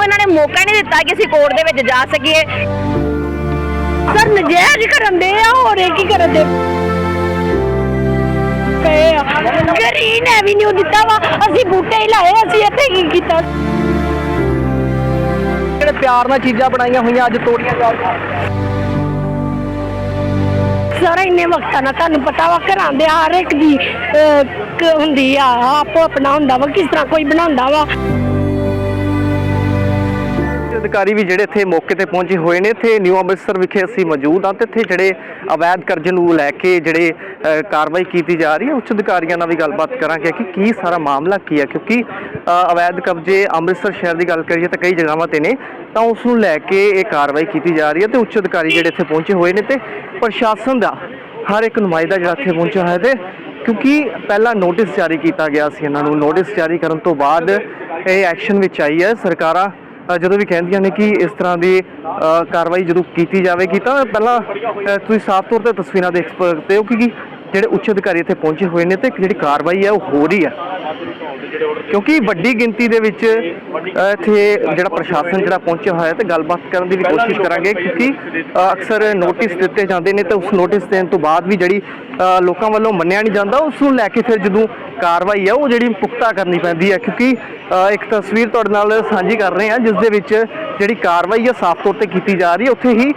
ਸਾਨੂੰ ਇਹਨਾਂ ਨੇ ਮੌਕਾ ਨਹੀਂ ਦਿੱਤਾ ਕਿ ਅਸੀਂ ਕੋਰਟ ਦੇ ਵਿੱਚ ਜਾ ਸਕੀਏ। ਸਰ ਨਜਾਇਜ਼ ਕਰਨ ਦੇ ਆ ਹੋਰ ਇਹ ਕੀ ਕਰਨ ਦੇ? ਕਹੇ ਆ। ਗਰੀਨ ਐਵੀਨਿਊ ਦਿੱਤਾ ਵਾ। ਅਸੀਂ ਬੂਟੇ ਹੀ ਲਾਏ ਅਸੀਂ ਇੱਥੇ ਕੀ ਕੀਤਾ? ਜਿਹੜੇ ਪਿਆਰ ਨਾਲ ਚੀਜ਼ਾਂ ਬਣਾਈਆਂ ਹੋਈਆਂ ਅੱਜ ਤੋੜੀਆਂ ਜਾ ਰਹੀਆਂ। ਸਾਰਾ ਇੰਨੇ ਵਕਤਾਂ ਨਾਲ ਤੁਹਾਨੂੰ ਪਤਾ ਵਾ ਘਰਾਂ ਦੇ ਹਰ ਇੱਕ ਦੀ ਹੁੰਦੀ ਆ ਆਪੋ ਆਪਣਾ ਹੁੰਦਾ ਵਾ ਕਿਸ ਤਰ੍ਹਾਂ ਕੋਈ ਬਣਾਉਂਦਾ ਵਾ। ਅਧਿਕਾਰੀ ਵੀ ਜਿਹੜੇ ਇੱਥੇ ਮੌਕੇ ਤੇ ਪਹੁੰਚੇ ਹੋਏ ਨੇ, ਇੱਥੇ ਨਿਊ ਅੰਮ੍ਰਿਤਸਰ ਵਿਖੇ ਅਸੀਂ ਮੌਜੂਦ ਹਾਂ ਤੇ ਇੱਥੇ ਜਿਹੜੇ ਅਵੈਧ ਕਰਜ਼ੇ ਨੂੰ ਲੈ ਕੇ ਜਿਹੜੇ ਕਾਰਵਾਈ ਕੀਤੀ ਜਾ ਰਹੀ ਹੈ, ਉੱਚ ਅਧਿਕਾਰੀਆਂ ਨਾਲ ਵੀ ਗੱਲਬਾਤ ਕਰਾਂਗੇ ਕਿ ਕੀ ਸਾਰਾ ਮਾਮਲਾ ਕੀ ਹੈ, ਕਿਉਂਕਿ ਅਵੈਧ ਕਬਜ਼ੇ ਅੰਮ੍ਰਿਤਸਰ ਸ਼ਹਿਰ ਦੀ ਗੱਲ ਕਰੀਏ ਤਾਂ ਕਈ ਜਗ੍ਹਾਵਾਂ ਤੇ ਨੇ, ਤਾਂ ਉਸ ਨੂੰ ਲੈ ਕੇ ਇਹ ਕਾਰਵਾਈ ਕੀਤੀ ਜਾ ਰਹੀ ਹੈ ਤੇ ਉੱਚ ਅਧਿਕਾਰੀ ਜਿਹੜੇ ਇੱਥੇ ਪਹੁੰਚੇ ਹੋਏ ਨੇ ਤੇ ਪ੍ਰਸ਼ਾਸਨ ਦਾ ਹਰ ਇੱਕ ਨੁਮਾਇੰਦਾ ਜਿਹੜਾ ਇੱਥੇ ਪਹੁੰਚਿਆ ਹੋਇਆ ਤੇ, ਕਿਉਂਕਿ ਪਹਿਲਾਂ ਨੋਟਿਸ ਜਾਰੀ ਕੀਤਾ ਗਿਆ ਸੀ ਇਹਨਾਂ ਨੂੰ, ਨੋਟਿਸ ਜਾਰੀ ਕਰਨ ਤੋਂ ਬਾਅਦ ਇਹ ਐਕਸ਼ਨ ਵਿੱਚ ਆਈ ਹੈ, ਸਰਕਾਰਾਂ ਜਦੋਂ ਵੀ ਕਹਿੰਦੀਆਂ ਨੇ ਕਿ ਇਸ ਤਰ੍ਹਾਂ ਦੀ ਅ, ਕਾਰਵਾਈ ਜਦੋਂ ਕੀਤੀ ਜਾਵੇਗੀ ਤਾਂ ਪਹਿਲਾਂ ਤੁਸੀਂ ਸਾਫ਼ ਤੌਰ ਤੇ ਤਸਵੀਰਾਂ ਦੇਖ ਸਕਦੇ ਹੋ ਕਿ ਕਿ ਜਿਹੜੇ ਉੱਚ ਅਧਿਕਾਰੀ ਇੱਥੇ ਪਹੁੰਚੇ ਹੋਏ ਨੇ ਤੇ ਜਿਹੜੀ ਕਾਰਵਾਈ ਹੈ ਉਹ ਹੋ ਰਹੀ ਹੈ ਕਿਉਂਕਿ ਵੱਡੀ ਗਿਣਤੀ ਦੇ ਵਿੱਚ ਇੱਥੇ ਜਿਹੜਾ ਪ੍ਰਸ਼ਾਸਨ ਜਿਹੜਾ ਪਹੁੰਚਿਆ ਹੋਇਆ ਹੈ ਤੇ ਗੱਲਬਾਤ ਕਰਨ ਦੀ ਵੀ ਕੋਸ਼ਿਸ਼ ਕਰਾਂਗੇ ਕਿਉਂਕਿ ਅਕਸਰ ਨੋਟਿਸ ਦਿੱਤੇ ਜਾਂਦੇ ਨੇ ਤੇ ਉਸ ਨੋਟਿਸ ਦੇਣ ਤੋਂ ਬਾਅਦ ਵੀ ਜਿਹੜੀ ਲੋਕਾਂ ਵੱਲੋਂ ਮੰਨਿਆ ਨਹੀਂ ਜਾਂਦਾ, ਉਸ ਨੂੰ ਲੈ ਕੇ ਫਿਰ ਜਦੋਂ ਕਾਰਵਾਈ ਹੈ ਉਹ ਜਿਹੜੀ ਪੁਖਤਾ ਕਰਨੀ ਪੈਂਦੀ ਹੈ ਕਿਉਂਕਿ ਇੱਕ ਤਸਵੀਰ ਤੁਹਾਡੇ ਨਾਲ ਸਾਂਝੀ ਕਰ ਰਹੇ ਹਾਂ ਜਿਸ ਦੇ ਵਿੱਚ ਜਿਹੜੀ ਕਾਰਵਾਈ ਹੈ ਸਾਫ਼ ਤੌਰ ਤੇ ਕੀਤੀ ਜਾ ਰਹੀ ਹੈ ਉੱਥੇ ਹੀ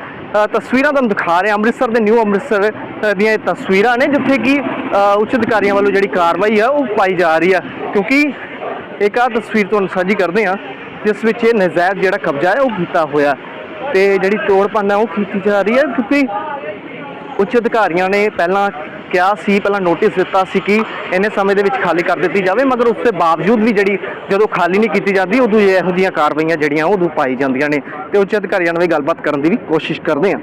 ਤਸਵੀਰਾਂ ਤੁਹਾਨੂੰ ਦਿਖਾ ਰਹੇ ਹਾਂ ਅੰਮ੍ਰਿਤਸਰ ਦੇ ਨਿਊ ਅੰਮ੍ਰਿਤਸਰ ਦੀਆਂ ਇਹ ਤਸਵੀਰਾਂ ਨੇ ਜਿੱਥੇ ਕਿ ਉੱਚ ਅਧਿਕਾਰੀਆਂ ਵੱਲੋਂ ਜਿਹੜੀ ਕਾਰਵਾਈ ਆ, ਉਹ ਪਾਈ ਜਾ ਰਹੀ ਹੈ ਕਿਉਂਕਿ ਇੱਕ ਆ ਤਸਵੀਰ ਤੁਹਾਨੂੰ ਸਾਂਝੀ ਕਰਦੇ ਹਾਂ, ਜਿਸ ਵਿੱਚ ਇਹ ਨਜਾਇਜ਼ ਜਿਹੜਾ ਕਬਜ਼ਾ ਹੈ, ਉਹ ਕੀਤਾ ਹੋਇਆ। ਤੇ ਜਿਹੜੀ ਤੋੜ ਭੰਨ ਹੈ ਉਹ ਕੀਤੀ ਜਾ ਰਹੀ ਹੈ, ਕਿਉਂਕਿ ਉੱਚ ਅਧਿਕਾਰੀਆਂ ਨੇ ਪਹਿਲਾਂ ਕਿਹਾ ਸੀ, ਪਹਿਲਾਂ ਨੋਟਿਸ ਦਿੱਤਾ ਸੀ ਕਿ ਇੰਨੇ ਸਮੇਂ ਦੇ ਵਿੱਚ ਖਾਲੀ ਕਰ ਦਿੱਤੀ ਜਾਵੇ, ਮਗਰ ਉਸ ਦੇ ਬਾਵਜੂਦ ਵੀ ਜਿਹੜੀ ਜਦੋਂ ਖਾਲੀ ਨਹੀਂ ਕੀਤੀ ਜਾਂਦੀ, ਉਦੋਂ ਇਹੋ ਜਿਹੀਆਂ ਕਾਰਵਾਈਆਂ ਜਿਹੜੀਆਂ, ਉਹ ਉਦੋਂ ਪਾਈ ਜਾਂਦੀਆਂ ਨੇ। ਤੇ ਉੱਚ ਅਧਿਕਾਰੀਆਂ ਨਾਲ ਵੀ ਗੱਲਬਾਤ ਕਰਨ ਦੀ ਵੀ ਕੋਸ਼ਿਸ਼ ਕਰਦੇ ਹਾਂ।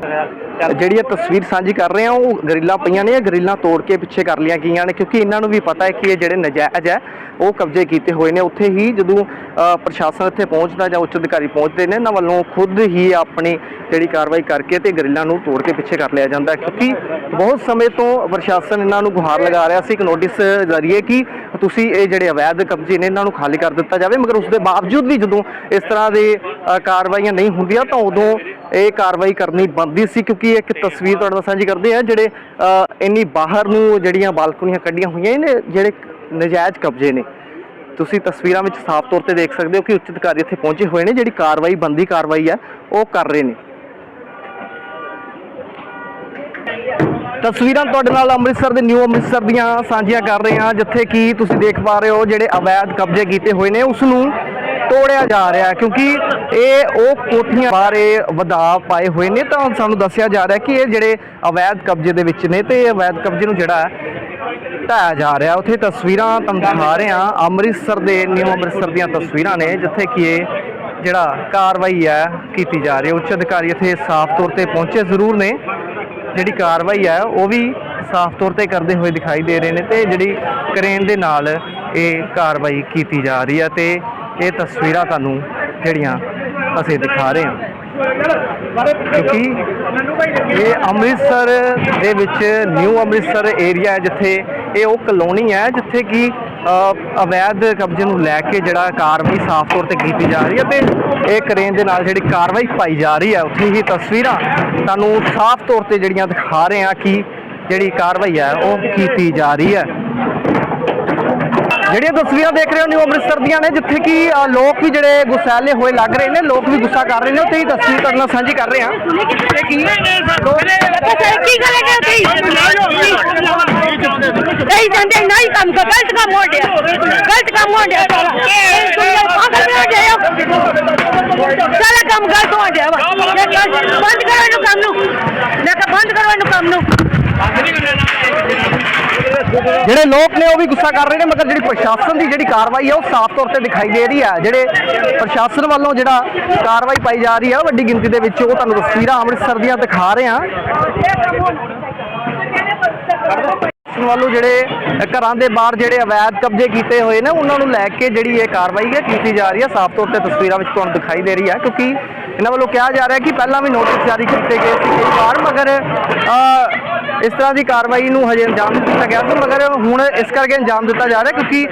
ਜਿਹੜੀ ਇਹ ਤਸਵੀਰ ਸਾਂਝੀ ਕਰ ਰਹੇ ਹਾਂ, ਉਹ ਗਰਿੱਲਾਂ ਪਈਆਂ ਨੇ, ਇਹ ਗਰਿੱਲਾਂ ਤੋੜ ਕੇ ਪਿੱਛੇ ਕਰ ਲਿਆ ਗਈਆਂ ਨੇ, ਕਿਉਂਕਿ ਇਹਨਾਂ ਨੂੰ ਵੀ ਪਤਾ ਹੈ ਕਿ ਇਹ ਜਿਹੜੇ ਨਜਾਇਜ਼ ਹੈ, ਉਹ ਕਬਜ਼ੇ ਕੀਤੇ ਹੋਏ ਨੇ। ਉੱਥੇ ਹੀ ਜਦੋਂ ਪ੍ਰਸ਼ਾਸਨ ਇੱਥੇ ਪਹੁੰਚਦਾ ਜਾਂ ਉੱਚ ਅਧਿਕਾਰੀ ਪਹੁੰਚਦੇ ਨੇ, ਇਹਨਾਂ ਵੱਲੋਂ ਖੁਦ ਹੀ ਆਪਣੀ ਜਿਹੜੀ ਕਾਰਵਾਈ ਕਰਕੇ ਤੇ ਗਰਿੱਲਾਂ ਨੂੰ ਤੋੜ ਕੇ ਪਿੱਛੇ ਕਰ ਲਿਆ ਜਾਂਦਾ ਕਿਉਂਕਿ ਬਹੁਤ ਸਮੇਂ ਤੋਂ ਪ੍ਰਸ਼ਾਸਨ ਇਹਨਾਂ ਨੂੰ ਗੁਹਾਰ ਲਗਾ ਰਿਹਾ ਸੀ। ਇੱਕ ਨੋਟਿਸ ਜ਼ਰੀਏ ਕਿ ਤੁਸੀਂ ਇਹ ਜਿਹੜੇ ਅਵੈਧ ਕਬਜ਼ੇ ਨੇ, ਇਹਨਾਂ ਨੂੰ ਖਾਲੀ ਕਰ ਦਿੱਤਾ ਜਾਵੇ, ਮਗਰ ਉਸ ਦੇ ਬਾਵਜੂਦ ਵੀ ਜਦੋਂ ਇਸ ਤਰ੍ਹਾਂ ਦੇ ਕਾਰਵਾਈਆਂ ਨਹੀਂ ਹੁੰਦੀਆਂ, ਤਾਂ ਉਦੋਂ ਇਹ ਕਾਰਵਾਈ ਕਰਨੀ ਬਣਦੀ ਸੀ ਕਿਉਂਕਿ ਇੱਕ ਤਸਵੀਰ ਤੁਹਾਡੇ ਨਾਲ ਸਾਂਝੀ ਕਰਦੇ ਆ ਜਿਹੜੇ ਇੰਨੀ ਬਾਹਰ ਨੂੰ ਜਿਹੜੀਆਂ ਬਾਲਕਨੀਆਂ ਕੱਢੀਆਂ ਹੋਈਆਂ ਨੇ ਜਿਹੜੇ ਨਜਾਇਜ਼ ਕਬਜ਼ੇ ਨੇ। ਤੁਸੀਂ ਤਸਵੀਰਾਂ ਵਿੱਚ ਸਾਫ਼ ਤੌਰ ਤੇ ਦੇਖ ਸਕਦੇ ਹੋ ਕਿ ਉੱਚ ਅਧਿਕਾਰੀ ਇੱਥੇ ਪਹੁੰਚੇ ਹੋਏ ਨੇ ਜਿਹੜੀ ਕਾਰਵਾਈ ਬੰਦੀ ਕਾਰਵਾਈ ਹੈ ਉਹ ਕਰ ਰਹੇ ਨੇ। ਤਸਵੀਰਾਂ ਤੁਹਾਡੇ ਨਾਲ ਅੰਮ੍ਰਿਤਸਰ ਦੇ ਨਿਊ ਅੰਮ੍ਰਿਤਸਰ ਦੀਆਂ ਸਾਂਝੀਆਂ ਕਰ ਰਹੇ ਹਾਂ ਜਿੱਥੇ ਕਿ ਤੁਸੀਂ ਦੇਖ ਪਾ ਰਹੇ ਹੋ ਜਿਹੜੇ ਅਵੈਧ ਕਬਜ਼ੇ ਕੀਤੇ ਹੋਏ ਨੇ ਉਸ ਨੂੰ ਤੋੜਿਆ ਜਾ ਰਿਹਾ ਕਿਉਂਕਿ ਇਹ ਉਹ ਕੋਠੀਆਂ ਬਾਰੇ ਵਧਾ ਪਾਏ ਹੋਏ ਨੇ ਤਾਂ ਸਾਨੂੰ ਦੱਸਿਆ ਜਾ ਰਿਹਾ ਕਿ ਇਹ ਜਿਹੜੇ ਅਵੈਧ ਕਬਜ਼ੇ ਦੇ ਵਿੱਚ ਨੇ ਤੇ ਇਹ ਅਵੈਧ ਕਬਜ਼ੇ ਨੂੰ ਜਿਹੜਾ ਢਾਇਆ ਜਾ ਰਿਹਾ। ਉੱਥੇ ਤਸਵੀਰਾਂ ਤੁਹਾਨੂੰ ਦਿਖਾ ਰਹੇ ਹਾਂ। ਅੰਮ੍ਰਿਤਸਰ ਦੇ ਨਿਊ ਅੰਮ੍ਰਿਤਸਰ ਦੀਆਂ ਤਸਵੀਰਾਂ ਨੇ, ਜਿੱਥੇ ਕਿ ਇਹ ਜਿਹੜਾ ਕਾਰਵਾਈ ਹੈ ਕੀਤੀ ਜਾ ਰਹੀ ਹੈ। ਉੱਚ ਅਧਿਕਾਰੀ ਇੱਥੇ ਸਾਫ਼ ਤੌਰ ਤੇ ਪਹੁੰਚੇ ਜ਼ਰੂਰ ਨੇ। ਜਿਹੜੀ ਕਾਰਵਾਈ ਹੈ, ਉਹ ਵੀ ਸਾਫ਼ ਤੌਰ ਤੇ ਕਰਦੇ ਹੋਏ ਦਿਖਾਈ ਦੇ ਰਹੇ ਨੇ ਤੇ ਜਿਹੜੀ ਕਰੇਨ ਦੇ ਨਾਲ ਇਹ ਕਾਰਵਾਈ ਕੀਤੀ ਜਾ ਰਹੀ ਹੈ ਤੇ ਇਹ ਤਸਵੀਰਾਂ ਤੁਹਾਨੂੰ ਜਿਹੜੀਆਂ ਅਸੀਂ ਦਿਖਾ ਰਹੇ ਹਾਂ। ਕਿਉਂਕਿ ਇਹ ਅੰਮ੍ਰਿਤਸਰ ਦੇ ਵਿੱਚ ਨਿਊ ਅੰਮ੍ਰਿਤਸਰ ਏਰੀਆ ਹੈ, ਜਿੱਥੇ ਇਹ ਉਹ ਕਲੋਨੀ ਹੈ, ਜਿੱਥੇ ਕਿ ਅਵੈਧ ਕਬਜ਼ੇ ਨੂੰ ਲੈ ਕੇ ਜਿਹੜਾ ਕਾਰਵਾਈ ਸਾਫ਼ ਤੌਰ ਤੇ ਕੀਤੀ ਜਾ ਰਹੀ ਹੈ ਤੇ ਇਹ ਕਰੇਨ ਦੇ ਨਾਲ ਜਿਹੜੀ ਕਾਰਵਾਈ ਪਾਈ ਜਾ ਰਹੀ ਹੈ, ਉੱਥੇ ਹੀ ਤਸਵੀਰਾਂ ਤੁਹਾਨੂੰ ਸਾਫ਼ ਤੌਰ ਤੇ ਜਿਹੜੀਆਂ ਦਿਖਾ ਰਹੇ ਹਾਂ ਕਿ ਜਿਹੜੀ ਕਾਰਵਾਈ ਹੈ, ਉਹ ਕੀਤੀ ਜਾ ਰਹੀ ਹੈ। ਜਿਹੜੀਆਂ ਤਸਵੀਰਾਂ ਦੇਖ ਰਹੇ ਹੋ ਨਿਊ ਅੰਮ੍ਰਿਤਸਰ ਦੀਆਂ ਨੇ ਜਿੱਥੇ ਕਿ ਲੋਕ ਵੀ ਜਿਹੜੇ ਗੁੱਸੈਲੇ ਹੋਏ ਲੱਗ ਰਹੇ ਨੇ ਲੋਕ ਵੀ ਗੁੱਸਾ ਕਰ ਰਹੇ ਨੇ ਉੱਥੇ ਹੀ ਤਸਵੀਰ ਤੁਹਾਡੇ ਨਾਲ ਸਾਂਝੀ ਕਰ ਰਹੇ ਹਾਂ। ਤੇ ਕੀ ਕੀ ਕਰੇਗਾ ਤੁਸੀਂ ਨਹੀਂ ਜਾਂਦੇ ਨਹੀਂ ਕੰਮ ਕਰ ਗਲਤ ਕੰਮ ਹੋ ਗਿਆ। ਗਲਤ ਕੰਮ ਹੋ ਗਿਆ ਸਾਰਾ ਕੰਮ ਗਲਤ ਹੋ ਗਿਆ ਕਿਹਾ ਬੰਦ ਕਰੋ ਇਹਨੂੰ ਕੰਮ ਨੂੰ। ਮੈਂ ਕਿਹਾ ਬੰਦ ਕਰੋ ਇਹਨੂੰ ਕੰਮ ਨੂੰ। ਜਿਹੜੇ ਲੋਕ ਨੇ ਉਹ ਵੀ ਗੁੱਸਾ ਕਰ ਰਹੇ ਨੇ ਮਗਰ ਜਿਹੜੀ ਪ੍ਰਸ਼ਾਸਨ ਦੀ ਜਿਹੜੀ ਕਾਰਵਾਈ ਹੈ ਉਹ ਸਾਫ਼ ਤੌਰ ਤੇ ਦਿਖਾਈ ਦੇ ਰਹੀ ਹੈ ਜਿਹੜੇ ਪ੍ਰਸ਼ਾਸਨ ਵੱਲੋਂ ਜਿਹੜਾ ਕਾਰਵਾਈ ਪਾਈ ਜਾ ਰਹੀ ਹੈ ਵੱਡੀ ਗਿਣਤੀ ਦੇ ਵਿੱਚ ਉਹ ਤੁਹਾਨੂੰ ਤਸਵੀਰਾਂ ਅੰਮ੍ਰਿਤਸਰ ਦੀਆਂ ਦਿਖਾ ਰਹੇ ਹਾਂ ਪ੍ਰਸ਼ਾਸਨ ਵੱਲੋਂ ਜਿਹੜੇ ਘਰਾਂ ਦੇ ਬਾਹਰ ਜਿਹੜੇ ਅਵੈਧ ਕਬਜ਼ੇ ਕੀਤੇ ਹੋਏ ਨੇ ਉਹਨਾਂ ਨੂੰ ਲੈ ਕੇ ਜਿਹੜੀ ਇਹ ਕਾਰਵਾਈ ਹੈ ਕੀਤੀ ਜਾ ਰਹੀ ਹੈ ਸਾਫ਼ ਤੌਰ ਤੇ ਤਸਵੀਰਾਂ ਵਿੱਚ ਤੁਹਾਨੂੰ ਦਿਖਾਈ ਦੇ ਰਹੀ ਹੈ ਕਿਉਂਕਿ ਇਹਨਾਂ ਵੱਲੋਂ ਕਿਹਾ ਜਾ ਰਿਹਾ ਕਿ ਪਹਿਲਾਂ ਵੀ ਨੋਟਿਸ ਜਾਰੀ ਕੀਤੇ ਗਏ ਸੀ ਕਈ ਵਾਰ ਮਗਰ ਅ, ਇਸ ਤਰ੍ਹਾਂ ਦੀ ਕਾਰਵਾਈ ਨੂੰ ਹਜੇ ਅੰਜਾਮ ਦਿੱਤਾ ਗਿਆ ਸੀ ਮਗਰ ਹੁਣ ਇਸ ਕਰਕੇ ਅੰਜਾਮ ਦਿੱਤਾ ਜਾ ਰਿਹਾ ਕਿਉਂਕਿ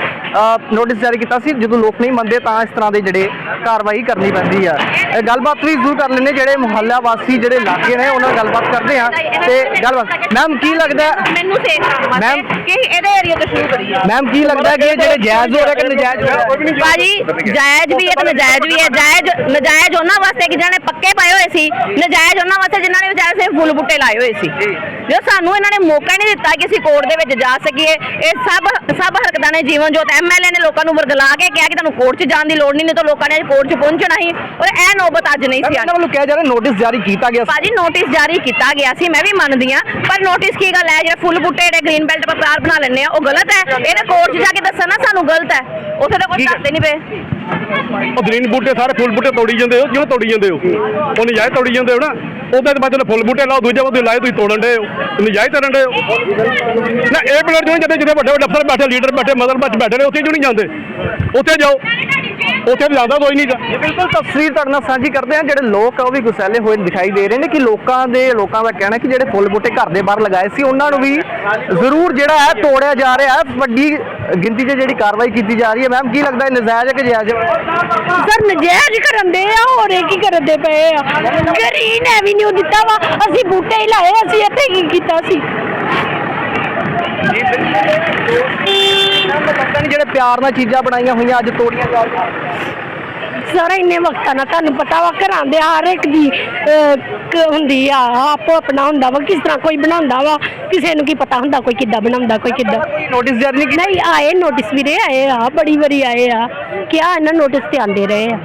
ਨੋਟਿਸ ਜਾਰੀ ਕੀਤਾ ਸੀ ਜਦੋਂ ਲੋਕ ਨਹੀਂ ਮੰਨਦੇ ਤਾਂ ਇਸ ਤਰ੍ਹਾਂ ਦੇ ਜਿਹੜੇ ਕਾਰਵਾਈ ਕਰਨੀ ਪੈਂਦੀ ਆ। ਇਹ ਗੱਲਬਾਤ ਵੀ ਜ਼ਰੂਰ ਕਰ ਲੈਂਦੇ ਜਿਹੜੇ ਮੁਹੱਲਾ ਵਾਸੀ ਜਿਹੜੇ ਇਲਾਕੇ ਨੇ ਉਹਨਾਂ ਨਾਲ ਗੱਲਬਾਤ ਕਰਦੇ ਆ ਤੇ ਗੱਲਬਾਤ ਮੈਮ ਕੀ ਲੱਗਦਾ ਮੈਨੂੰ ਸੇਖ ਮੈਮ- ਕਿ ਇਹਦੇ ਏਰੀਆ ਤੋਂ ਸ਼ੁਰੂ ਕਰੀਏ। ਮੈਮ ਕੀ ਲੱਗਦਾ ਕਿ ਇਹ ਜਿਹੜੇ ਜਾਇਜ਼ ਹੋ ਰਿਹਾ ਕਿ ਨਜਾਇਜ਼ ਹੋ ਰਿਹਾ? ਭਾਜੀ ਜਾਇਜ਼ ਵੀ ਹੈ ਤੇ ਨਜਾਇਜ਼ ਵੀ ਹੈ। ਜਾਇਜ਼ ਨਜਾਇਜ਼ ਉਹਨਾਂ ਵਾਸਤੇ ਕਿ ਜਿਹਨਾਂ ਨੇ ਪੱਕੇ ਪਾਏ ਹੋਏ ਸੀ ਨਜਾਇਜ਼ ਉਹਨਾਂ ਵਾਸਤੇ ਜਿਨ੍ਹਾਂ ਨੇ ਵਿਚਾਰੇ ਸਿਰਫ ਫੁੱਲ ਬੂਟੇ ਲਾਏ ਹੋਏ ਸੀ। ਜੋ ਸਾਨੂੰ ਇਹਨਾਂ ਨੇ ਮੌਕਾ ਨਹੀਂ ਦਿੱਤਾ ਕਿ ਅਸੀਂ ਕੋਰਟ ਦੇ ਵਿੱਚ ਜਾ ਸਕੀਏ। ਇਹ ਸਭ ਸਭ ਹਰਕਤਾਂ ਨੇ ਜੀਵਨ ਜੋਤ ਐਮਐਲਏ ਨੇ ਲੋਕਾਂ ਨੂੰ ਵਰਗਲਾ ਕੇ ਕਿਹਾ ਕਿ ਤੁਹਾਨੂੰ ਕੋਰਟ 'ਚ ਜਾਣ ਦੀ ਲੋੜ ਨਹੀਂ ਨਹੀਂ ਤਾਂ ਲੋਕਾਂ ਨੇ ਕੋਰਟ 'ਚ ਪਹੁੰਚਣਾ ਹੀ। ਔਰ ਇਹ ਨੌਬਤ ਅੱਜ ਨਹੀਂ ਸੀ ਇਹਨਾਂ ਵੱਲੋਂ ਕਿਹਾ ਜਾ ਰਿਹਾ ਨੋਟਿਸ ਜਾਰੀ ਕੀਤਾ ਗਿਆ ਸੀ। ਭਾਜੀ ਨੋਟਿਸ ਜਾਰੀ ਕੀਤਾ ਗਿਆ ਸੀ ਮੈਂ ਵੀ ਮੰਨਦੀ ਆ ਪਰ ਨੋਟਿਸ ਕੀ ਗੱਲ ਹੈ ਜਿਹੜਾ ਫੁੱਲ ਬੂਟੇ ਜਿਹੜੇ ਗ੍ਰੀਨ ਬੈਲਟ ਪਰ ਪਲਾਰ ਬਣਾ ਲੈਂਦੇ ਆ ਉਹ ਗਲਤ ਹੈ। ਇਹਨੇ ਕੋਰਟ 'ਚ ਜਾ ਕੇ ਦੱਸਣਾ ਸਾਨੂੰ ਗਲਤ ਹੈ। ਉੱਥੇ ਤਾਂ ਕੁਝ ਠੀਕ ਹੈ। ਕਰਦੇ ਨਹੀਂ ਪਏ। ਉਹ ਗ੍ਰੀਨ ਬੂਟੇ ਸਾਰੇ ਫੁੱਲ ਬੂਟੇ ਤੋੜੀ ਜਾਂਦੇ ਹੋ ਕਿਉਂ ਤੋੜੀ ਜਾਂਦੇ ਹੋ? ਉਹ ਨਜਾਇਜ਼ ਤੋੜੀ ਜਾਂਦੇ ਹੋ ਨਾ। ਉਹਦੇ ਬਾਅਦ ਜਦੋਂ ਫੁੱਲ ਬੂਟੇ ਲਾਓ ਦੂਜੇ ਬੰਦੇ ਲਾਏ ਤੁਸੀਂ ਤੋੜਨ ਦੇ ਹੋ। ਨਜਾਇਜ਼ ਤੋੜਨ ਦੇ ਹੋ। ਨਾ ਇਹ ਪਿਲਰ ਜੋ ਜਾਂਦੇ ਜਿਹੜੇ ਵੱਡੇ ਵੱਡੇ ਅਫਸਰ ਬੈਠੇ ਲੀਡਰ ਬੈਠੇ ਮਦਰ ਬੱਚ ਬੈਠੇ ਨੇ ਉੱਥੇ ਕਿਉਂ ਨਹੀਂ ਜਾਂਦੇ? ਉੱਥੇ ਜਾਓ। ਉੱਥੇ ਵੀ ਜਾਂਦਾ ਕੋਈ ਨਹੀਂ ਇਹ ਬਿਲਕੁਲ ਤਸਵੀਰ ਤੁਹਾਡੇ ਨਾਲ ਸਾਂਝੀ ਕਰਦੇ ਆ ਜਿਹੜੇ ਲੋਕ ਆ ਉਹ ਵੀ ਗੁਸੈਲੇ ਹੋਏ ਦਿਖਾਈ ਦੇ ਰਹੇ ਨੇ ਕਿ ਲੋਕਾਂ ਦੇ ਲੋਕਾਂ ਦਾ ਕਹਿਣਾ ਕਿ ਜਿਹੜੇ ਫੁੱਲ ਬੂਟੇ ਘਰ ਦੇ ਬਾਹਰ ਲਗਾਏ ਸੀ ਉਹਨਾਂ ਨੂੰ ਵੀ ਜ਼ਰੂਰ ਜਿਹੜਾ ਹੈ ਤੋੜਿਆ ਜਾ ਰਿਹਾ ਹੈ। ਵੱਡੀ ਗਿਣਤੀ 'ਚ ਜਿਹੜੀ ਕਾਰਵਾਈ ਕੀਤੀ ਜਾ ਰਹੀ ਹੈ। ਮੈਮ ਕੀ ਲੱਗਦਾ ਹੈ ਨਜਾਇਜ਼ ਹੈ ਕਿ ਜਾਇਜ਼ ਹੈ? ਸਰ ਨਜਾਇਜ਼ ਕਰਨ ਦੇ ਆ ਹੋਰ ਇਹ ਕੀ ਕਰਦੇ ਪਏ ਆ? ਗ੍ਰੀਨ ਐਵੀਨਿਊ ਦਿੱਤਾ ਵਾ। ਅਸੀਂ ਬੂਟੇ ਹੀ ਲਾਏ ਅਸੀਂ ਇੱਥੇ ਕੀ ਕੀਤਾ ਸੀ। ਨਹੀਂ ਜਿਹੜੇ ਪਿਆਰ ਨਾਲ ਚੀਜ਼ਾਂ ਬਣਾਈਆਂ ਹੋਈਆਂ ਅੱਜ ਤੋੜੀਆਂ ਜਾ ਰਹੀਆਂ? ਸਾਰਾ ਇੰਨੇ ਵਕਤਾਂ ਨਾਲ ਤੁਹਾਨੂੰ ਪਤਾ ਵਾ ਘਰਾਂ ਦੇ ਹਰ ਇੱਕ ਦੀ ਅਹ, ਕ- ਹੁੰਦੀ ਆ ਆਪੋ ਆਪਣਾ ਹੁੰਦਾ ਵਾ ਕਿਸ ਤਰ੍ਹਾਂ ਕੋਈ ਬਣਾਉਂਦਾ ਵਾ ਕਿਸੇ ਨੂੰ ਕੀ ਪਤਾ ਹੁੰਦਾ ਕੋਈ ਕਿੱਦਾਂ ਬਣਾਉਂਦਾ ਕੋਈ ਕਿੱਦਾਂ। ਕੋਈ ਨੋਟਿਸ ਜਾਰੀ ਨਹੀਂ ਨਹੀਂ ਆਏ ਨੋਟਿਸ ਵੀਰੇ ਆਏ ਆ ਬੜੀ ਵਾਰੀ ਆਏ ਆ ਕਿਆ ਇਹਨਾਂ ਨੋਟਿਸ ਤੇ ਆਂਦੇ ਰਹੇ ਆ।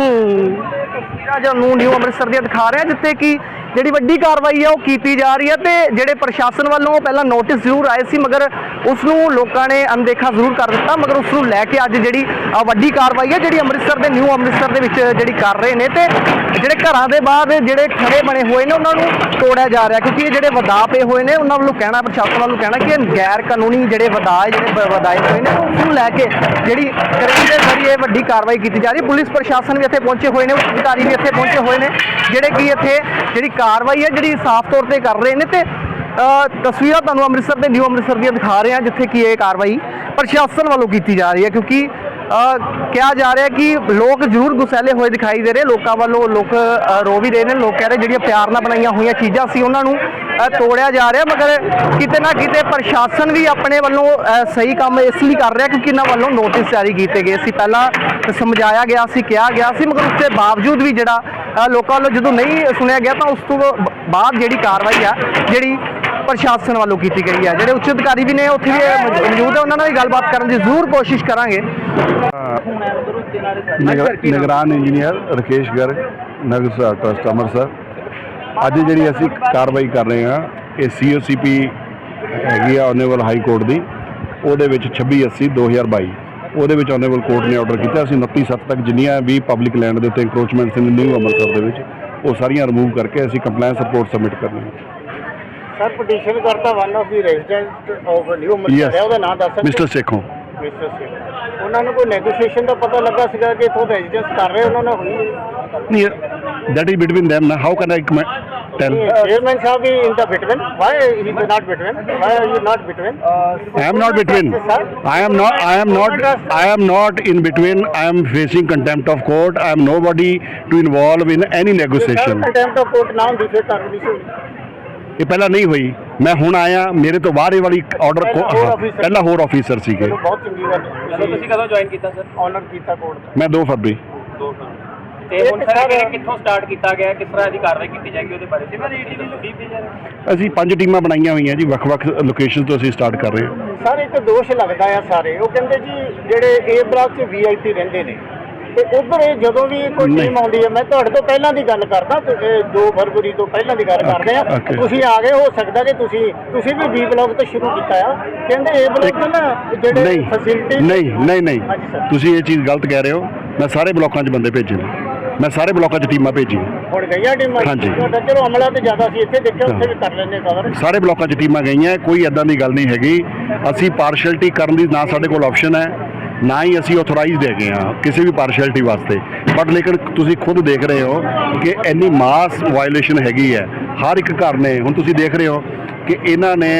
ਹੂੰ। ਤਸਵੀਰਾਂ ਤੁਹਾਨੂੰ ਨਿਊ ਅੰਮ੍ਰਿਤਸਰ ਦੀਆਂ ਦਿਖਾ ਰਹੇ ਜਿੱਥੇ ਕਿ ਜਿਹੜੀ ਵੱਡੀ ਕਾਰਵਾਈ ਹੈ ਉਹ ਕੀਤੀ ਜਾ ਰਹੀ ਹੈ ਤੇ ਜਿਹੜੇ ਪ੍ਰਸ਼ਾਸਨ ਵੱਲੋਂ ਪਹਿਲਾਂ ਨੋਟਿਸ ਜ਼ਰੂਰ ਆਏ ਸੀ, ਮਗਰ ਉਸ ਨੂੰ ਲੋਕਾਂ ਨੇ ਅਣਦੇਖਾ ਜ਼ਰੂਰ ਕਰ ਦਿੱਤਾ, ਮਗਰ ਉਸ ਨੂੰ ਲੈ ਕੇ ਅੱਜ ਜਿਹੜੀ ਵੱਡੀ ਕਾਰਵਾਈ ਹੈ ਜਿਹੜੀ ਅੰਮ੍ਰਿਤਸਰ ਦੇ ਨਿਊ ਅੰਮ੍ਰਿਤਸਰ ਦੇ ਵਿੱਚ ਜਿਹੜੀ ਕਰ ਰਹੇ ਨੇ ਤੇ ਜਿਹੜੇ ਘਰਾਂ ਦੇ ਬਾਹਰ ਜਿਹੜੇ ਖੜੇ ਬਣੇ ਹੋਏ ਨੇ, ਉਹਨਾਂ ਨੂੰ ਤੋੜਿਆ ਜਾ ਰਿਹਾ, ਕਿਉਂਕਿ ਇਹ ਜਿਹੜੇ ਵਧਾ ਪਏ ਹੋਏ ਨੇ, ਉਹਨਾਂ ਵੱਲੋਂ ਕਹਿਣਾ, ਪ੍ਰਸ਼ਾਸਨ ਵੱਲੋਂ ਕਹਿਣਾ ਕਿ ਇਹ ਗੈਰ ਕਾਨੂੰਨੀ ਜਿਹੜੇ ਵਧਾ ਜਿਹੜੇ ਬ- ਵਧਾਏ ਹੋਏ ਨੇ ਉਸ ਨੂੰ ਲੈ ਕੇ ਜਿਹੜੀ ਕਰੇਨ ਦੇ ਜ਼ਰੀਏ ਵੱਡੀ ਕਾਰਵਾਈ ਕੀਤੀ ਜਾ ਰਹੀ ਪੁਲਿਸ ਪ੍ਰਸ਼ਾਸਨ ਵੀ ਇੱਥੇ ਪਹੁੰਚੇ ਹੋਏ ਨੇ ਅਧਿਕਾਰੀ ਵੀ ਇੱਥੇ ਪਹੁੰਚੇ ਹੋਏ ਨੇ, ਜਿਹੜੇ ਕਿ ਇੱਥੇ ਜਿਹੜੀ ਕਾਰਵਾਈ ਹੈ ਜਿਹੜੀ ਸਾਫ਼ ਤੌਰ ਤੇ ਕਰ ਰਹੇ ਨੇ ਤੇ ਤਸਵੀਰਾਂ ਤੁਹਾਨੂੰ ਅੰਮ੍ਰਿਤਸਰ ਦੇ, ਨਿਊ ਅੰਮ੍ਰਿਤਸਰ ਦੀਆਂ ਦਿਖਾ ਰਹੇ ਹਾਂ, ਜਿੱਥੇ ਕਿ ਇਹ ਕਾਰਵਾਈ ਪ੍ਰਸ਼ਾਸਨ ਵੱਲੋਂ ਕੀਤੀ ਜਾ ਰਹੀ ਹੈ, ਕਿਉਂਕਿ ਕਿਹਾ ਜਾ ਰਿਹਾ ਕਿ ਲੋਕ ਜ਼ਰੂਰ ਗੁਸੈਲੇ ਹੋਏ ਦਿਖਾਈ ਦੇ ਰਹੇ। ਲੋਕਾਂ ਵੱਲੋਂ ਲੋਕ ਰੋ ਵੀ ਰਹੇ ਨੇ। ਲੋਕ ਕਹਿ ਰਹੇ ਜਿਹੜੀਆਂ ਪਿਆਰ ਨਾਲ ਬਣਾਈਆਂ ਹੋਈਆਂ ਚੀਜ਼ਾਂ ਸੀ ਉਹਨਾਂ ਨੂੰ ਤੋੜਿਆ ਜਾ ਰਿਹਾ। ਮਗਰ ਕਿਤੇ ਨਾ ਕਿਤੇ ਪ੍ਰਸ਼ਾਸਨ ਵੀ ਆਪਣੇ ਵੱਲੋਂ ਸਹੀ ਕੰਮ ਇਸ ਲਈ ਕਰ ਰਿਹਾ ਕਿਉਂਕਿ ਇਹਨਾਂ ਵੱਲੋਂ ਨੋਟਿਸ ਜਾਰੀ ਕੀਤੇ ਗਏ ਸੀ। ਪਹਿਲਾਂ ਸਮਝਾਇਆ ਗਿਆ ਸੀ, ਕਿਹਾ ਗਿਆ ਸੀ, ਮਗਰ ਉਸ ਦੇ ਬਾਵਜੂਦ ਵੀ ਜਿਹੜਾ ਲੋਕਾਂ ਵੱਲੋਂ ਜਦੋਂ ਨਹੀਂ ਸੁਣਿਆ ਗਿਆ ਤਾਂ ਉਸ ਤੋਂ ਬਾਅਦ ਜਿਹੜੀ ਕਾਰਵਾਈ ਆ, ਜਿਹੜੀ ਪ੍ਰਸ਼ਾਸਨ ਵੱਲੋਂ ਕੀਤੀ ਗਈ ਹੈ। ਜਿਹੜੇ ਉੱਚ ਅਧਿਕਾਰੀ ਵੀ ਨੇ, ਉੱਥੇ ਵੀ ਮੌਜੂਦ ਹੈ। ਉਹਨਾਂ ਨਾਲ ਵੀ ਗੱਲਬਾਤ ਕਰਨ ਦੀ ਜ਼ਰੂਰ ਕੋਸ਼ਿਸ਼ ਕਰਾਂਗੇ। ਨਿਗਰਾਨ ਇੰਜੀਨੀਅਰ ਰਕੇਸ਼ ਗਰਗ ਨਗਰ ਸੁਧਾਰ ਟਰਸਟ ਅੰਮ੍ਰਿਤਸਰ। ਅੱਜ ਜਿਹੜੀ ਅਸੀਂ ਕਾਰਵਾਈ ਕਰ ਰਹੇ ਹਾਂ, ਇਹ ਸੀਓਸੀਪੀ ਹੈਗੀ ਆ ਆਨਰੇਬਲ ਹਾਈ ਕੋਰਟ ਦੀ। ਉਹਦੇ ਵਿੱਚ 2680 2022 ਉਹਦੇ ਵਿੱਚ ਆਨਰੇਬਲ ਕੋਰਟ ਨੇ ਆਰਡਰ ਕੀਤਾ। ਅਸੀਂ 29 ਸੱਤ ਤੱਕ ਜਿੰਨੀਆਂ ਵੀ ਪਬਲਿਕ ਲੈਂਡ ਦੇ ਉੱਤੇ ਇੰਕਰੋਚਮੈਂਟਸ ਨੇ ਨਿਊ ਅੰਮ੍ਰਿਤਸਰ ਦੇ ਵਿੱਚ, ਉਹ ਸਾਰੀਆਂ ਰਿਮੂਵ ਕਰਕੇ ਅਸੀਂ ਕੰਪਲਾਈਂਸ ਰਿਪੋਰਟ ਸਬਮਿਟ ਕਰਨੀ ਹੈ। ਸਰ ਪਟੀਸ਼ਨ ਕਰਤਾ one of the resident of new Yes. Amritsar ਹੈ ਉਹਦਾ ਨਾਮ ਦੱਸ ਸਕਦੇ ਮਿਸਟਰ ਸੇਖੋਂ ਮਿਸਟਰ ਸਿੰਘ ਉਹਨਾਂ ਨੂੰ ਕੋਈ ਨੈਗੋਸ਼ੀਏਸ਼ਨ ਦਾ ਪਤਾ ਲੱਗਾ ਸੀਗਾ ਕਿ ਇਥੋਂ ਰੈਜ਼ੀਡੈਂਸ ਕਰ ਰਹੇ ਉਹਨਾਂ ਨਾਲ ਹੋਈ ਨਹੀਂ ਦੈਟ ਇਜ਼ ਬਿਟਵੀਨ them ਨਾ how can I tell chairman Sahib we in the between why he is not between why are you not between I am not between. I am not. I am not. I am not in between. I am facing contempt of court. I am nobody to involve in any negotiation. Contempt of court ਨਾਮ ਦੀ ਫਿਰ ਕਾਰਵਾਈ ਸੀ ਇਹ ਪਹਿਲਾਂ ਨਹੀਂ ਹੋਈ। ਮੈਂ ਹੁਣ ਆਇਆ ਮੇਰੇ ਤੋਂ ਬਾਹਰ ਇਹ ਵਾਲੀ ਆਰਡਰ ਪਹਿਲਾਂ ਹੋਰ ਆਫੀਸਰ ਸੀਗੇ। ਚਲੋ ਬਹੁਤ ਚੰਗੀ ਗੱਲ ਹੈ ਤੁਸੀਂ ਕਦੋਂ ਜੁਆਇਨ ਕੀਤਾ ਸਰ ਆਨਰ ਕੀਤਾ ਕੋਰਟ ਦਾ ਮੈਂ 2 ਫਰਵਰੀ। ਤੇ ਹੁਣ ਸਰ ਇਹ ਕਿੱਥੋਂ ਸਟਾਰਟ ਕੀਤਾ ਗਿਆ? ਕਿਸ ਤਰ੍ਹਾਂ ਦੀ ਕਾਰਵਾਈ ਕੀਤੀ ਜਾਏਗੀ ਉਹਦੇ ਬਾਰੇ? ਸਿਵਲ ਏਡੀ ਦੀ ਡੀਪ ਦੀ ਜਾਵੇ ਅਸੀਂ ਪੰਜ ਟੀਮਾਂ ਬਣਾਈਆਂ ਹੋਈਆਂ ਜੀ ਵੱਖ-ਵੱਖ ਲੋਕੇਸ਼ਨ ਤੋਂ ਅਸੀਂ ਸਟਾਰਟ ਕਰ ਰਹੇ ਹਾਂ। ਸਰ ਇੱਕ ਦੋਸ਼ ਲੱਗਦਾ ਆ ਸਾਰੇ। ਉਹ ਕਹਿੰਦੇ ਜੀ ਜਿਹੜੇ ਏ ਬਲਾਕ 'ਚ ਵੀਆਈਪੀ ਰਹਿੰਦੇ ਨੇ ਤੇ ਉਧਰ ਇਹ ਜਦੋਂ ਵੀ ਕੋਈ। ਟੀਮ ਆਉਂਦੀ ਹੈ ਮੈਂ ਤੁਹਾਡੇ ਤੋਂ ਪਹਿਲਾਂ ਦੀ ਗੱਲ ਕਰਦਾ ਤੇ ਇਹ 2 ਫਰਵਰੀ ਤੋਂ ਪਹਿਲਾਂ ਦੀ ਗੱਲ ਕਰਦੇ ਆ। okay. ਤੁਸੀਂ ਆ ਗਏ ਹੋ ਸਕਦਾ ਕਿ ਤੁਸੀਂ ਤੁਸੀਂ ਵੀ ਬੀ ਬਲਾਕ ਤੋਂ ਸ਼ੁਰੂ ਕੀਤਾ ਆ। ਕਹਿੰਦੇ ਬਲਾਕ 'ਚ ਨਾ ਜਿਹੜੇ ਨਹੀਂ ਫੈਸਿਲਿਟੀ ਨਹੀਂ ਨਹੀਂ ਨਹੀਂ। ਹਾਂਜੀ ਸਰ। ਤੁਸੀਂ ਇਹ ਚੀਜ਼ ਗਲਤ ਕਹਿ ਰਹੇ ਹੋ। ਮੈਂ ਸਾਰੇ ਬਲਾਕਾਂ 'ਚ ਬੰਦੇ ਭੇਜੇ ਨੇ। ਮੈਂ ਸਾਰੇ ਬਲਾਕਾਂ 'ਚ ਟੀਮਾਂ ਭੇਜੀਆਂ। ਹੁਣ ਗਈਆਂ ਟੀਮਾਂ? ਹਾਂਜੀ। ਤੁਹਾਡਾ ਚਲੋ ਅਮਲਾ ਤੇ ਜ਼ਿਆਦਾ ਸੀ ਇੱਥੇ ਦੇਖਿਆ ਉੱਥੇ ਵੀ ਕਰ ਲੈਂਦੇ ਕਵਰ ਸਾਰੇ ਬਲਾਕਾਂ 'ਚ ਟੀਮਾਂ ਗਈਆਂ ਕੋਈ ਐਦਾਂ ਦੀ ਗੱਲ ਨਹੀਂ ਹੈਗੀ। ਅਸੀਂ ਪਾਰਸ਼ੈਲਿਟੀ ਕਰਨ ਦੀ ਨਾ ਸਾਡੇ ਕੋਲ ਆਪਸ਼ਨ ਹੈ। ਨਾ ਹੀ ਅਸੀਂ ਆਥੋਰਾਈਜ਼ਡ ਹੈਗੇ ਆ ਕਿਸੇ ਵੀ ਪਾਰਸ਼ੈਲਿਟੀ ਵਾਸਤੇ। ਬਟ ਲੇਕਿਨ ਤੁਸੀਂ ਖੁਦ ਦੇਖ ਰਹੇ ਹੋ ਕਿ ਇੰਨੀ ਮਾਸ ਵਾਇਓਲੇਸ਼ਨ ਹੈਗੀ ਹੈ। ਹਰ ਇੱਕ ਘਰ ਨੇ ਹੁਣ ਤੁਸੀਂ ਦੇਖ ਰਹੇ ਹੋ ਕਿ ਇਹਨਾਂ ਨੇ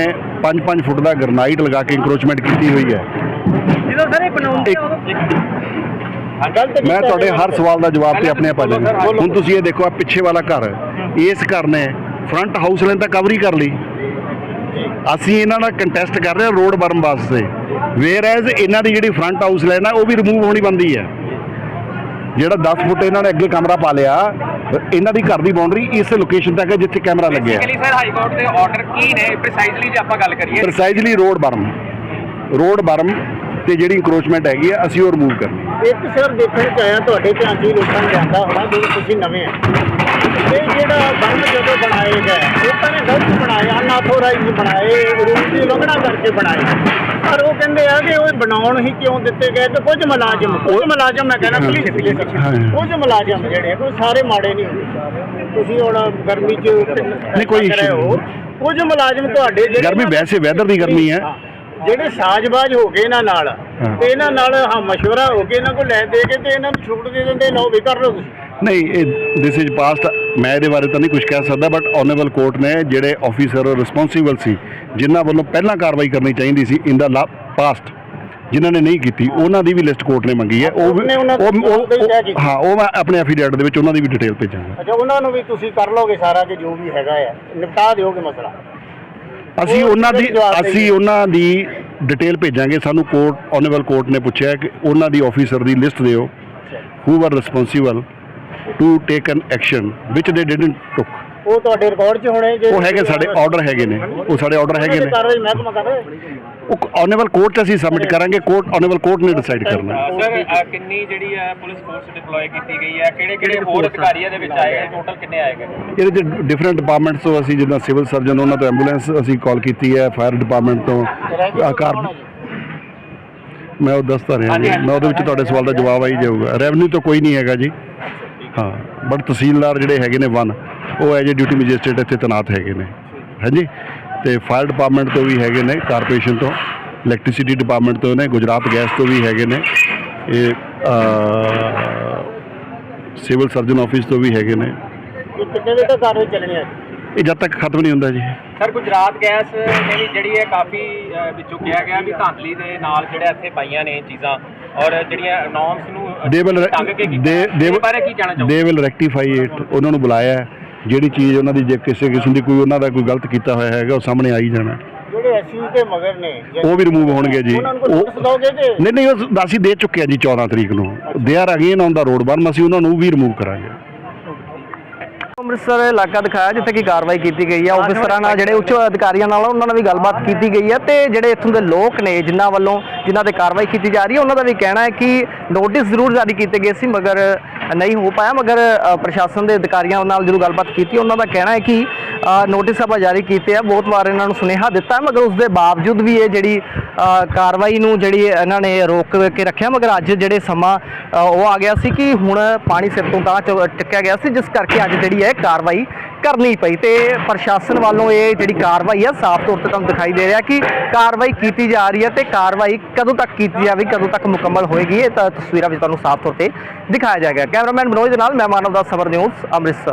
5-5 ਫੁੱਟ ਦਾ ਗ੍ਰਨਾਈਟ ਲਗਾ ਕੇ ਇੰਕਰੋਚਮੈਂਟ ਕੀਤੀ ਹੋਈ ਹੈ। ਜਦੋਂ ਸਰ ਇਹ ਬਣਾਉਂਦੇ ਮੈਂ ਤੁਹਾਡੇ ਹਰ ਸਵਾਲ ਦਾ ਜਵਾਬ ਤੇ ਆਪਣੇ ਆਪ ਆ ਜਾਵਾਂਗਾ ਹੁਣ ਤੁਸੀਂ ਇਹ ਦੇਖੋ ਆ ਪਿੱਛੇ ਵਾਲਾ ਘਰ ਇਸ ਘਰ ਨੇ ਫਰੰਟ ਹਾਊਸ ਲੈਣ ਤਾਂ ਕਵਰ ਹੀ ਕਰ ਲਈ। ਅਸੀਂ ਇਹਨਾਂ ਨਾਲ ਕੰਟੈਸਟ ਕਰ ਰਹੇ ਹਾਂ ਰੋਡ ਬਰਮ ਵਾਸਤੇ। ਵੇਅਰ ਐਜ਼ ਇਹਨਾਂ ਦੀ ਜਿਹੜੀ ਫਰੰਟ ਹਾਊਸ ਲੈਣਾ ਉਹ ਵੀ ਰਿਮੂਵ ਹੋਣੀ ਬੰਦੀ ਹੈ ਜਿਹੜਾ 10 ਫੁੱਟ ਇਹਨਾਂ ਨੇ ਅੱਗੇ ਕਮਰਾ ਪਾ ਲਿਆ ਇਹਨਾਂ ਦੀ ਘਰ ਦੀ ਬਾਉਂਡਰੀ ਇਸ ਲੋਕੇਸ਼ਨ ਤੱਕ ਹੈ ਜਿੱਥੇ ਕੈਮਰਾ ਲੱਗਿਆ। ਬੇਸਿਕਲੀ ਸਰ ਹਾਈ ਕੋਰਟ ਦੇ ਆਰਡਰ ਕੀ ਨੇ? ਪ੍ਰੀਸਾਈਜ਼ਲੀ ਜੇ ਆਪਾਂ ਗੱਲ ਕਰੀਏ। ਪ੍ਰੈਸਾਈਜ਼ਲੀ ਰੋਡ ਬਰਮ ਰੋਡ ਬਰਮ ਤੇ ਜਿਹੜੀ ਇੰਕਰੋਚਮੈਂਟ ਹੈਗੀ ਆ ਅਸੀਂ ਉਹ ਰਿਮੂਵ ਕਰਨੀ। ਇੱਕ ਸਰ ਦੇਖਣ ਚ ਆਇਆ ਤੁਹਾਡੇ ਧਿਆਨ ਹੀ ਲੋਕਾਂ ਨੂੰ ਜਾਂਦਾ ਹੋਣਾ ਜਦੋਂ ਤੁਸੀਂ ਨਵੇਂ ਆ। ਇਹ ਜਿਹੜਾ ਬੰਨ ਅਨਆਥੋਰਾਈਜ਼ਡ ਬਣਾਏ ਰੂਲ ਦੀ ਉਲੰਘਣਾ ਕਰਕੇ ਬਣਾਏ ਪਰ ਉਹ ਕਹਿੰਦੇ ਆ ਕਿ ਉਹ ਬਣਾਉਣ ਹੀ ਕਿਉਂ ਦਿੱਤੇ ਗਏ ਤੇ ਕੁਝ ਮੁਲਾਜ਼ਮ ਕੁਝ ਮੁਲਾਜ਼ਮ ਮੈਂ ਕਹਿੰਦਾ ਪੁਲਿਸ ਹਾਂ। ਕੁਝ ਮੁਲਾਜ਼ਮ ਜਿਹੜੇ ਕੋਈ ਸਾਰੇ ਮਾੜੇ ਨਹੀਂ ਹੁੰਦੇ ਤੁਸੀਂ ਹੁਣ ਗਰਮੀ 'ਚ ਨਹੀਂ, ਕੋਈ ਹੋ। ਕੁਝ ਮੁਲਾਜ਼ਮ ਤੁਹਾਡੇ ਜਿਹੜੇ ਗਰਮੀ ਵੈਸੇ weather ਦੀ ਗਰਮੀ ਹੈ। ਜਿਹੜੇ ਸਾਜ਼ਬਾਜ਼ ਹੋ ਗਏ ਇਹਨਾਂ ਨਾਲ। ਤੇ ਇਹਨਾਂ ਨਾਲ ਹਾਂ ਮਸ਼ਵਰਾ ਹੋ ਕੇ ਇਹਨਾਂ ਕੋਲ ਲੈ ਦੇ ਕੇ ਤੇ ਇਹਨਾਂ ਨੂੰ ਛੂਟ ਦੇ ਦਿੰਦੇ ਲਓ ਵੀ ਕਰ ਲਓ ਤੁਸੀਂ ਨਹੀਂ ਇਹ ਦਿਸ ਇਜ਼ ਪਾਸਟ ਮੈਂ ਇਹਦੇ ਬਾਰੇ ਤਾਂ ਨਹੀਂ ਕੁਝ ਕਹਿ ਸਕਦਾ ਬਟ ਆਨਰੇਬਲ ਕੋਰਟ ਨੇ ਜਿਹੜੇ ਆਫੀਸਰ ਰਿਸਪੌਂਸੀਬਲ ਸੀ ਜਿਨ੍ਹਾਂ ਵੱਲੋਂ ਪਹਿਲਾਂ ਕਾਰਵਾਈ ਕਰਨੀ ਚਾਹੀਦੀ ਸੀ ਇਨ ਦਾ ਪਾਸਟ ਜਿਨ੍ਹਾਂ ਨੇ ਨਹੀਂ ਕੀਤੀ ਉਹਨਾਂ ਦੀ ਵੀ ਲਿਸਟ ਕੋਰਟ ਨੇ ਮੰਗੀ ਹੈ ਉਹ ਵੀ- ਉਹਨੇ ਉਹਨਾਂ ਦੀ ਉਹ- ਉਹ- ਉਹਦੇ ਤੈਅ ਕੀਤੀ। ਹਾਂ ਉਹ ਮੈਂ ਆਪਣੇ ਐਫੀਡੇਵਿਟ ਦੇ ਵਿੱਚ ਉਹਨਾਂ ਦੀ ਵੀ ਡਿਟੇਲ ਭੇਜਾਂਗਾ ਅੱਛਾ ਉਹਨਾਂ ਨੂੰ ਵੀ ਤੁਸੀਂ ਕਰ ਲਓਗੇ ਸਾਰਾ ਕਿ ਜੋ ਵੀ ਹੈਗਾ ਆ ਨਿਪਟਾ ਦਿਓਗੇ ਮਸਲਾ ਅਸੀਂ ਉਹ ਉਹਨਾਂ ਦੀ ਜਵਾਬ ਦੇਈਏ। ਅਸੀਂ ਉਹਨਾਂ ਦੀ ਡਿਟੇਲ ਭੇਜਾਂਗੇ ਸਾਨੂੰ ਕੋਰਟ ਆਨਰੇਬਲ ਕੋਰਟ ਨੇ ਪੁੱਛਿਆ ਕਿ ਉਹਨਾਂ ਦੀ ਆਫੀਸਰ ਦੀ ਲਿਸਟ ਦਿਓ who were responsible to take an action which they didn't took ਉਹ ਤੁਹਾਡੇ ਰਿਕਾਰਡ 'ਚ ਹੋਣੇ ਜੇ ਉਹ ਹੈਗੇ ਸਾਡੇ ਆਰਡਰ ਹੈਗੇ ਨੇ। ਉਹ ਸਾਡੇ ਆਰਡਰ ਹੈਗੇ ਨੇ। ਕਾਰਵਾਈ ਮਹਿਕਮਾ ਕਰ ਰਿਹਾ ਉਹ ਆਨਰੇਬਲ ਕੋਰਟ 'ਚ ਅਸੀਂ ਸਬਮਿਟ ਕਰਾਂਗੇ ਕੋਰਟ ਆਨਰੇਬਲ ਕੋਰਟ ਨੇ ਡਿਸਾਈਡ ਕਰਨਾ। ਸਰ ਕਿੰਨੀ ਜਿਹੜੀ ਹੈ ਪੁਲਿਸ ਫੋਰਸ ਡਿਪਲੋਏ ਕੀਤੀ ਗਈ ਹੈ ਕਿਹੜੇ ਕਿਹੜੇ ਹੋਰ ਅਧਿਕਾਰੀਆਂ ਦੇ ਵਿੱਚ ਆਏ ਹੈ ਟੋਟਲ ਕਿੰਨੇ ਆਏਗੇ ਇਹਦੇ 'ਚ ਡਿਫਰੈਂਟ ਡਿਪਾਰਟਮੈਂਟਸ ਤੋਂ ਅਸੀਂ ਜਿੱਦਾਂ ਸਿਵਲ ਸਰਜਨ ਉਹਨਾਂ ਤੋਂ ਐਂਬੂਲੈਂਸ ਅਸੀਂ ਕਾਲ ਕੀਤੀ ਹੈ ਫਾਇਰ ਡਿਪਾਰਟਮੈਂਟ ਤੋਂ। ਕਾਰ ਮੈਂ ਉਹ ਦੱਸਦਾ ਰਿਹਾ ਮੈਂ ਉਹਦੇ ਵਿੱਚ ਤੁਹਾਡੇ ਸਵਾਲ ਦਾ ਜਵਾਬ ਆਈ ਜਾਊਗਾ। ਰੈਵਨਿਊ ਤਾਂ ਕੋਈ ਨਹੀਂ ਹੈਗਾ ਜੀ। ਹਾਂ ਬਟ ਤਹਿਸੀਲਦਾਰ ਜਿਹੜੇ ਹੈਗੇ ਨੇ ਵਨ ਉਹ ਐਜ ਡਿਊਟੀ ਮੈਜਿਸਟ੍ਰੇਟ ਇੱਥੇ ਤੈਨਾਤ ਹੈਗੇ ਨੇ। ਹਾਂਜੀ? ਤੇ ਫਾਇਰ ਡਿਪਾਰਟਮੈਂਟ ਤੋਂ ਵੀ ਹੈਗੇ ਨੇ ਕਾਰਪੋਰੇਸ਼ਨ ਤੋਂ ਇਲੈਕਟ੍ਰਿਸਿਟੀ ਡਿਪਾਰਟਮੈਂਟ ਤੋਂ ਨੇ ਗੁਜਰਾਤ ਗੈਸ ਤੋਂ ਵੀ ਹੈਗੇ ਨੇ ਇਹ ਸਿਵਲ ਸਰਜਨ ਆਫਿਸ ਤੋਂ ਵੀ ਹੈਗੇ ਨੇ। ਇਹ ਕਿੰਨੇ ਵਜੇ ਤੱਕ ਕਾਰਵਾਈ ਚੱਲਣੀ ਹੈ ਇਹ ਜਦ ਤੱਕ ਖਤਮ ਨਹੀਂ ਹੁੰਦਾ ਜੀ। ਸਰ ਗੁਜਰਾਤ ਗੈਸ ਨੇ ਵੀ ਜਿਹੜੀ ਹੈ ਕਾਫੀ ਵਿੱਚੋਂ ਕਿਹਾ ਗਿਆ ਵੀ ਧਾਂਦਲੀ ਦੇ ਨਾਲ ਜਿਹੜੇ ਇੱਥੇ ਪਾਈਆਂ ਨੇ ਚੀਜ਼ਾਂ ਔਰ ਜਿਹੜੀਆਂ ਨੌਰਮਸ ਨੂੰ ਦੇ ਵਿਲ ਦੇ ਬਾਰੇ ਕੀ ਕਹਿਣਾ ਚਾਹੋਗੇ? ਦੇ ਵਿਲ ਰੈਕਟੀਫਾਈ ਇਟ ਉਹਨਾਂ ਨੂੰ ਬੁਲਾਇਆ ਹੈ। ਜਿਹੜੀ ਚੀਜ਼ ਉਹਨਾਂ ਦੀ ਜੇ ਕਿਸੇ ਕਿਸਮ ਦੀ ਕੋਈ ਉਹਨਾਂ ਦਾ ਕੋਈ ਗਲਤ ਕੀਤਾ ਹੋਇਆ ਹੈਗਾ ਉਹ ਸਾਹਮਣੇ ਆ ਹੀ। ਜਾਣਾ ਜਿਹੜੇ ਐਸਯੂ ਦੇ ਮਗਰ ਨੇ ਉਹ ਵੀ ਰਿਮੂਵ ਹੋਣਗੇ ਜੀ। ਉਹਨਾਂ ਨੂੰ ਕੋਈ ਉਹ ਨੋਟਿਸ ਦਓਗੇ ਕਿ? ਨਹੀਂ ਨਹੀਂ ਉਹ ਅਸੀਂ ਦੇ ਚੁੱਕੇ ਆ ਜੀ 14 ਤਰੀਕ ਨੂੰ। They are again on the road berm ਅਸੀਂ ਉਹਨਾਂ ਨੂੰ ਵੀ ਰਿਮੂਵ ਕਰਾਂਗੇ। ਅੰਮ੍ਰਿਤਸਰ ਇਲਾਕਾ ਦਿਖਾਇਆ ਜਿੱਥੇ ਕਿ ਕਾਰਵਾਈ ਕੀਤੀ ਗਈ ਹੈ ਆਫਿਸਰਾਂ ਨਾਲ ਜਿਹੜੇ ਉੱਚ ਅਧਿਕਾਰੀਆਂ ਨਾਲ ਉਹਨਾਂ ਨਾਲ ਵੀ ਗੱਲਬਾਤ ਕੀਤੀ ਗਈ ਹੈ ਤੇ ਜਿਹੜੇ ਇੱਥੋਂ ਦੇ ਲੋਕ ਨੇ ਜਿਨ੍ਹਾਂ ਵੱਲੋਂ ਜਿਨ੍ਹਾਂ ਤੇ ਕਾਰਵਾਈ ਕੀਤੀ ਜਾ ਰਹੀ ਹੈ ਉਹਨਾਂ ਦਾ ਵੀ ਕਹਿਣਾ ਹੈ ਕਿ ਨੋਟਿਸ ਜ਼ਰੂਰ ਜਾਰੀ ਕੀਤੇ ਗਏ ਸੀ ਮਗਰ ਨਹੀਂ ਹੋ ਪਾਇਆ। ਮਗਰ ਪ੍ਰਸ਼ਾਸਨ ਦੇ ਅਧਿਕਾਰੀਆਂ ਨਾਲ ਜਦੋਂ ਗੱਲਬਾਤ ਕੀਤੀ ਉਹਨਾਂ ਦਾ ਕਹਿਣਾ ਹੈ ਕਿ ਨੋਟਿਸ ਆਪਾਂ ਜਾਰੀ ਕੀਤੇ ਆ। ਬਹੁਤ ਵਾਰ ਇਹਨਾਂ ਨੂੰ ਸੁਨੇਹਾ ਦਿੱਤਾ ਮਗਰ ਉਸ ਦੇ ਬਾਵਜੂਦ ਵੀ ਇਹ ਜਿਹੜੀ ਕਾਰਵਾਈ ਨੂੰ ਜਿਹੜੀ ਇਹਨਾਂ ਨੇ ਰੋਕ ਕੇ ਰੱਖਿਆ, ਮਗਰ ਅੱਜ ਜਿਹੜੇ ਸਮਾਂ ਉਹ ਆ ਗਿਆ ਸੀ ਕਿ ਹੁਣ ਪਾਣੀ ਸਿਰ ਤੋਂ ਤਾਂ ਚ- ਟਿਕਿਆ ਗਿਆ ਸੀ, ਜਿਸ ਕਰਕੇ ਅੱਜ ਜਿਹੜੀ ਹੈ ਕਾਰਵਾਈ ਕਰਨੀ ਪਈ ਤੇ ਪ੍ਰਸ਼ਾਸਨ ਵੱਲੋਂ ਇਹ ਜਿਹੜੀ ਕਾਰਵਾਈ ਹੈ, ਸਾਫ਼ ਤੌਰ ਤੇ ਤੁਹਾਨੂੰ ਦਿਖਾਈ ਦੇ ਰਿਹਾ ਕਿ ਕਾਰਵਾਈ ਕੀਤੀ ਜਾ ਰਹੀ ਹੈ ਤੇ ਕਾਰਵਾਈ ਕਦੋਂ ਤੱਕ ਕੀਤੀ ਜਾਵੇ ਕਦੋਂ ਤੱਕ ਮੁਕੰਮਲ ਹੋਏਗੀ, ਇਹ ਤਾਂ ਤਸਵੀਰਾਂ ਵਿੱਚ ਤੁਹਾਨੂੰ ਸਾਫ਼ ਤੌਰ ਤੇ ਦਿਖਾਇਆ ਜਾਏਗਾ। ਕੈਮਰਾਮੈਨ ਮਨੋਜ ਦੇ ਨਾਲ ਮੈਂ ਮਾਨਵ ਦਾ ਸਬਰ ਨਿਊਜ਼, ਅੰਮ੍ਰਿਤਸਰ।